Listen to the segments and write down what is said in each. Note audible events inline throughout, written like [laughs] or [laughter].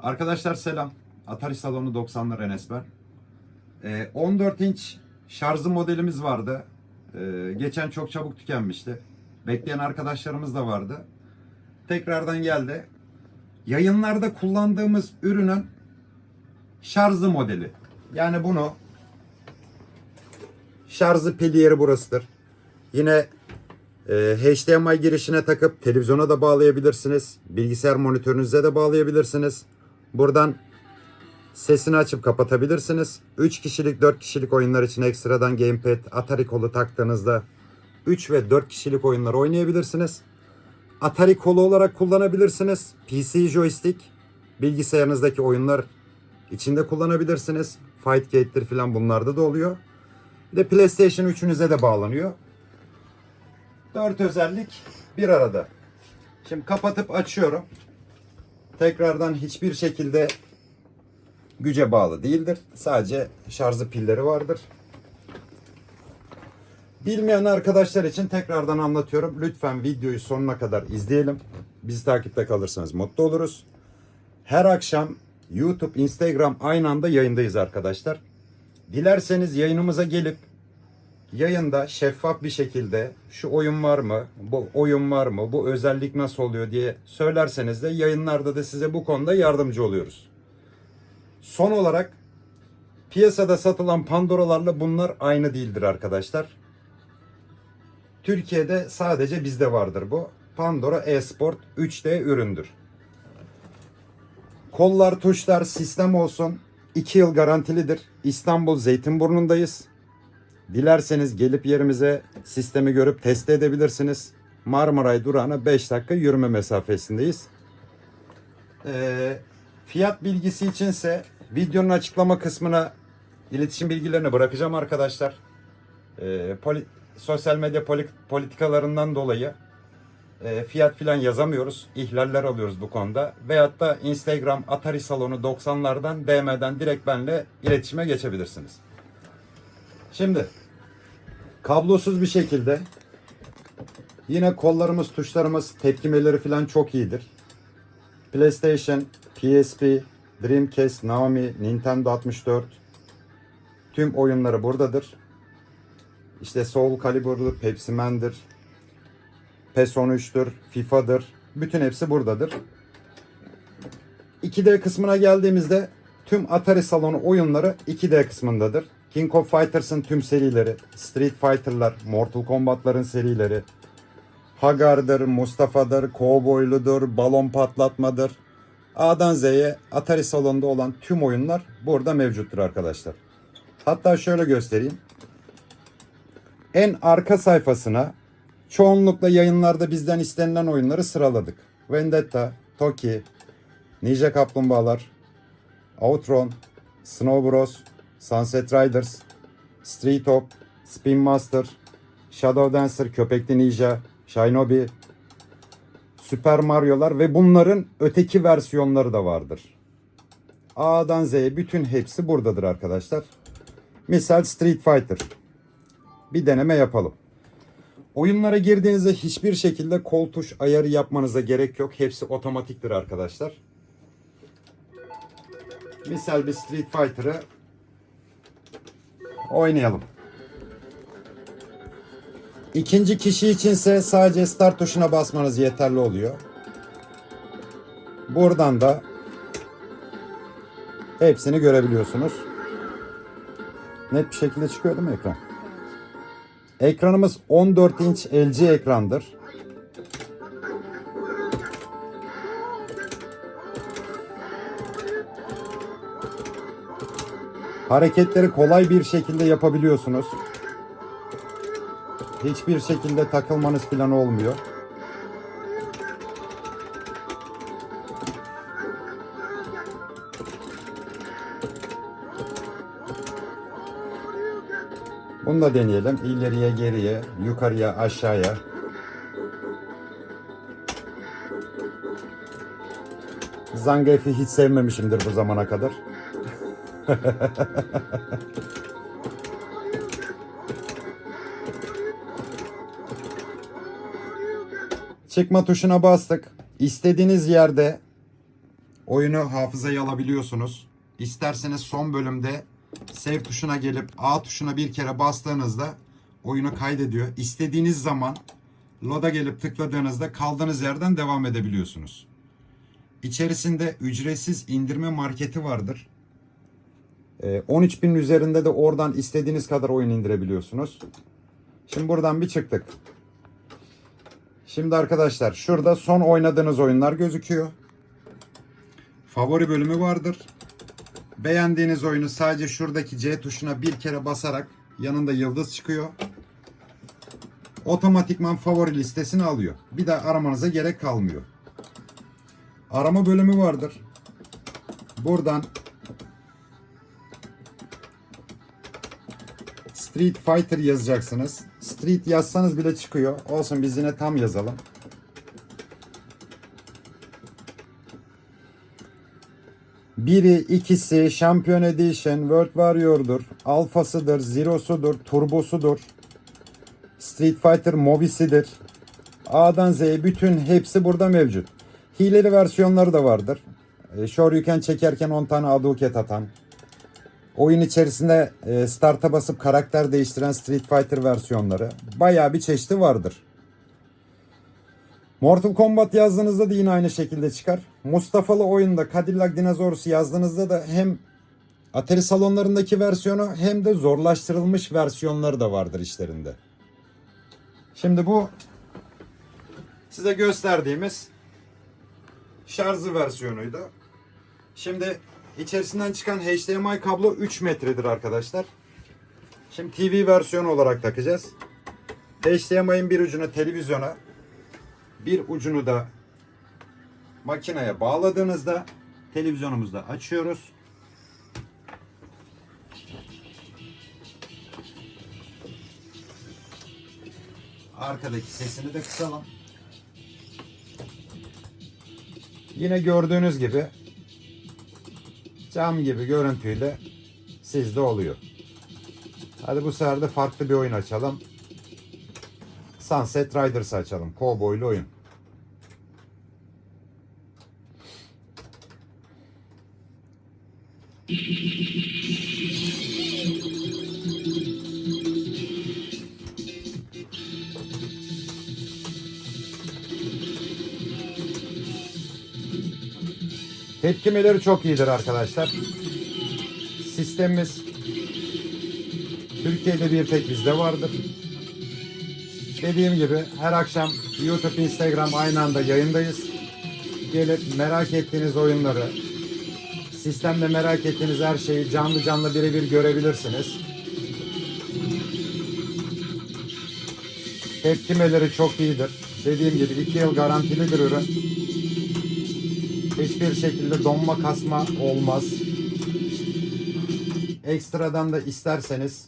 Arkadaşlar selam. Atari Salonu 90'lar Enes ben. Ee, 14 inç şarjlı modelimiz vardı. Ee, geçen çok çabuk tükenmişti. Bekleyen arkadaşlarımız da vardı. Tekrardan geldi. Yayınlarda kullandığımız ürünün şarjlı modeli. Yani bunu şarjı pili yeri burasıdır. Yine e, HDMI girişine takıp televizyona da bağlayabilirsiniz. Bilgisayar monitörünüze de bağlayabilirsiniz. Buradan sesini açıp kapatabilirsiniz. 3 kişilik 4 kişilik oyunlar için ekstradan gamepad, Atari kolu taktığınızda 3 ve 4 kişilik oyunlar oynayabilirsiniz. Atari kolu olarak kullanabilirsiniz. PC joystick bilgisayarınızdaki oyunlar içinde kullanabilirsiniz. Fight Gate'tir falan bunlarda da oluyor. Bir de PlayStation 3'ünüze de bağlanıyor. 4 özellik bir arada. Şimdi kapatıp açıyorum. Tekrardan hiçbir şekilde güce bağlı değildir. Sadece şarjı pilleri vardır. Bilmeyen arkadaşlar için tekrardan anlatıyorum. Lütfen videoyu sonuna kadar izleyelim. Bizi takipte kalırsanız mutlu oluruz. Her akşam YouTube, Instagram aynı anda yayındayız arkadaşlar. Dilerseniz yayınımıza gelip yayında şeffaf bir şekilde şu oyun var mı, bu oyun var mı, bu özellik nasıl oluyor diye söylerseniz de yayınlarda da size bu konuda yardımcı oluyoruz. Son olarak piyasada satılan Pandora'larla bunlar aynı değildir arkadaşlar. Türkiye'de sadece bizde vardır bu. Pandora e-sport 3D üründür. Kollar, tuşlar, sistem olsun 2 yıl garantilidir. İstanbul Zeytinburnu'ndayız. Dilerseniz gelip yerimize sistemi görüp test edebilirsiniz. Marmaray durağına 5 dakika yürüme mesafesindeyiz. Ee, fiyat bilgisi içinse videonun açıklama kısmına iletişim bilgilerini bırakacağım arkadaşlar. Ee, poli- sosyal medya poli- politikalarından dolayı e, fiyat filan yazamıyoruz. İhlaller alıyoruz bu konuda. Veyahut da Instagram Atari Salonu 90'lardan DM'den direkt benle iletişime geçebilirsiniz. Şimdi kablosuz bir şekilde yine kollarımız, tuşlarımız, tepkimeleri falan çok iyidir. PlayStation, PSP, Dreamcast, Naomi, Nintendo 64 tüm oyunları buradadır. İşte Soul Calibur'dur, Pepsi Man'dir, PES 13'tür, FIFA'dır. Bütün hepsi buradadır. 2D kısmına geldiğimizde tüm Atari salonu oyunları 2D kısmındadır. King of Fighters'ın tüm serileri, Street Fighter'lar, Mortal Kombat'ların serileri, Hagar'dır, Mustafa'dır, Cowboy'ludur, balon patlatmadır. A'dan Z'ye Atari salonunda olan tüm oyunlar burada mevcuttur arkadaşlar. Hatta şöyle göstereyim. En arka sayfasına çoğunlukla yayınlarda bizden istenilen oyunları sıraladık. Vendetta, Toki, Ninja Kaplumbağalar, Outrun, Snow Bros, Sunset Riders, Street Hop, Spin Master, Shadow Dancer, Köpekli Ninja, Shinobi, Super Mario'lar ve bunların öteki versiyonları da vardır. A'dan Z'ye bütün hepsi buradadır arkadaşlar. Misal Street Fighter. Bir deneme yapalım. Oyunlara girdiğinizde hiçbir şekilde kol tuş ayarı yapmanıza gerek yok. Hepsi otomatiktir arkadaşlar. Misal bir Street Fighter'ı oynayalım. İkinci kişi içinse sadece start tuşuna basmanız yeterli oluyor. Buradan da hepsini görebiliyorsunuz. Net bir şekilde çıkıyor değil mi ekran? Ekranımız 14 inç LG ekrandır. Hareketleri kolay bir şekilde yapabiliyorsunuz. Hiçbir şekilde takılmanız falan olmuyor. Bunu da deneyelim. İleriye, geriye, yukarıya, aşağıya. Zangief'i hiç sevmemişimdir bu zamana kadar. [laughs] Çıkma tuşuna bastık. İstediğiniz yerde Oyunu hafızaya alabiliyorsunuz. İsterseniz son bölümde save tuşuna gelip A tuşuna bir kere bastığınızda oyunu kaydediyor. İstediğiniz zaman load'a gelip tıkladığınızda kaldığınız yerden devam edebiliyorsunuz. İçerisinde ücretsiz indirme marketi vardır. Ee, 13.000 üzerinde de oradan istediğiniz kadar oyun indirebiliyorsunuz. Şimdi buradan bir çıktık. Şimdi arkadaşlar şurada son oynadığınız oyunlar gözüküyor. Favori bölümü vardır. Beğendiğiniz oyunu sadece şuradaki C tuşuna bir kere basarak yanında yıldız çıkıyor. Otomatikman favori listesini alıyor. Bir daha aramanıza gerek kalmıyor. Arama bölümü vardır. Buradan Street Fighter yazacaksınız. Street yazsanız bile çıkıyor. Olsun biz yine tam yazalım. Biri, ikisi, Champion Edition, World Warrior'dur, Alfa'sıdır, Zero'sudur, Turbo'sudur, Street Fighter Moviesidir. A'dan Z'ye bütün hepsi burada mevcut. Hileli versiyonları da vardır. E, Shoryuken çekerken 10 tane aduket atan. Oyun içerisinde e, start'a basıp karakter değiştiren Street Fighter versiyonları. Bayağı bir çeşidi vardır. Mortal Kombat yazdığınızda da yine aynı şekilde çıkar. Mustafa'lı oyunda Cadillac Dinosaurus yazdığınızda da hem Atari salonlarındaki versiyonu hem de zorlaştırılmış versiyonları da vardır işlerinde. Şimdi bu size gösterdiğimiz şarjlı versiyonuydu. Şimdi içerisinden çıkan HDMI kablo 3 metredir arkadaşlar. Şimdi TV versiyonu olarak takacağız. HDMI'nin bir ucunu televizyona, bir ucunu da makineye bağladığınızda televizyonumuzda açıyoruz. Arkadaki sesini de kısalım. Yine gördüğünüz gibi cam gibi görüntüyle sizde oluyor. Hadi bu sefer de farklı bir oyun açalım. Sunset Riders açalım. Kovboylu oyun. Tepkimeleri çok iyidir arkadaşlar. Sistemimiz Türkiye'de bir tek bizde vardır. Dediğim gibi her akşam YouTube, Instagram aynı anda yayındayız. Gelip merak ettiğiniz oyunları, sistemde merak ettiğiniz her şeyi canlı canlı birebir görebilirsiniz. Tepkimeleri çok iyidir. Dediğim gibi 2 yıl garantilidir ürün. Hiçbir şekilde donma kasma olmaz. Ekstradan da isterseniz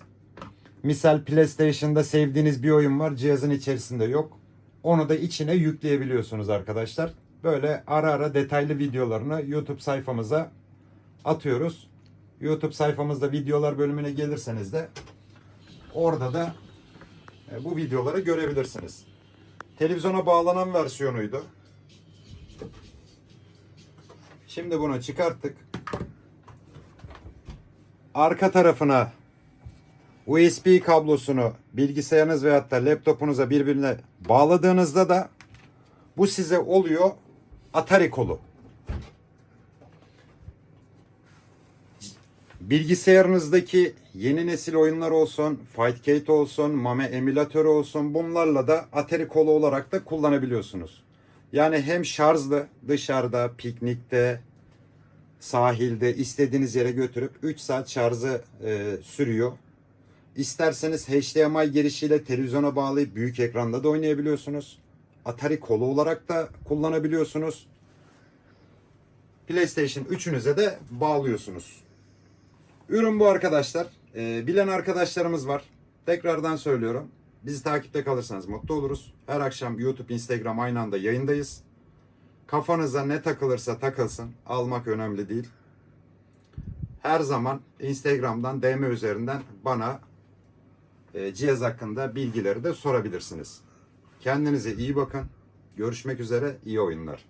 misal PlayStation'da sevdiğiniz bir oyun var cihazın içerisinde yok. Onu da içine yükleyebiliyorsunuz arkadaşlar. Böyle ara ara detaylı videolarını YouTube sayfamıza atıyoruz. YouTube sayfamızda videolar bölümüne gelirseniz de orada da e, bu videoları görebilirsiniz. Televizyona bağlanan versiyonuydu. Şimdi bunu çıkarttık. Arka tarafına USB kablosunu bilgisayarınız veyahut da laptopunuza birbirine bağladığınızda da bu size oluyor Atari kolu. Bilgisayarınızdaki yeni nesil oyunlar olsun, Fightcade olsun, Mame emülatörü olsun bunlarla da Atari kolu olarak da kullanabiliyorsunuz. Yani hem şarjlı dışarıda, piknikte, sahilde istediğiniz yere götürüp 3 saat şarjı e, sürüyor. İsterseniz HDMI girişiyle televizyona bağlayıp büyük ekranda da oynayabiliyorsunuz. Atari kolu olarak da kullanabiliyorsunuz. PlayStation 3'ünüze de bağlıyorsunuz. Ürün bu arkadaşlar. Ee, bilen arkadaşlarımız var. Tekrardan söylüyorum. Bizi takipte kalırsanız mutlu oluruz. Her akşam YouTube, Instagram aynı anda yayındayız. Kafanıza ne takılırsa takılsın. Almak önemli değil. Her zaman Instagram'dan DM üzerinden bana e, cihaz hakkında bilgileri de sorabilirsiniz. Kendinize iyi bakın. Görüşmek üzere. iyi oyunlar.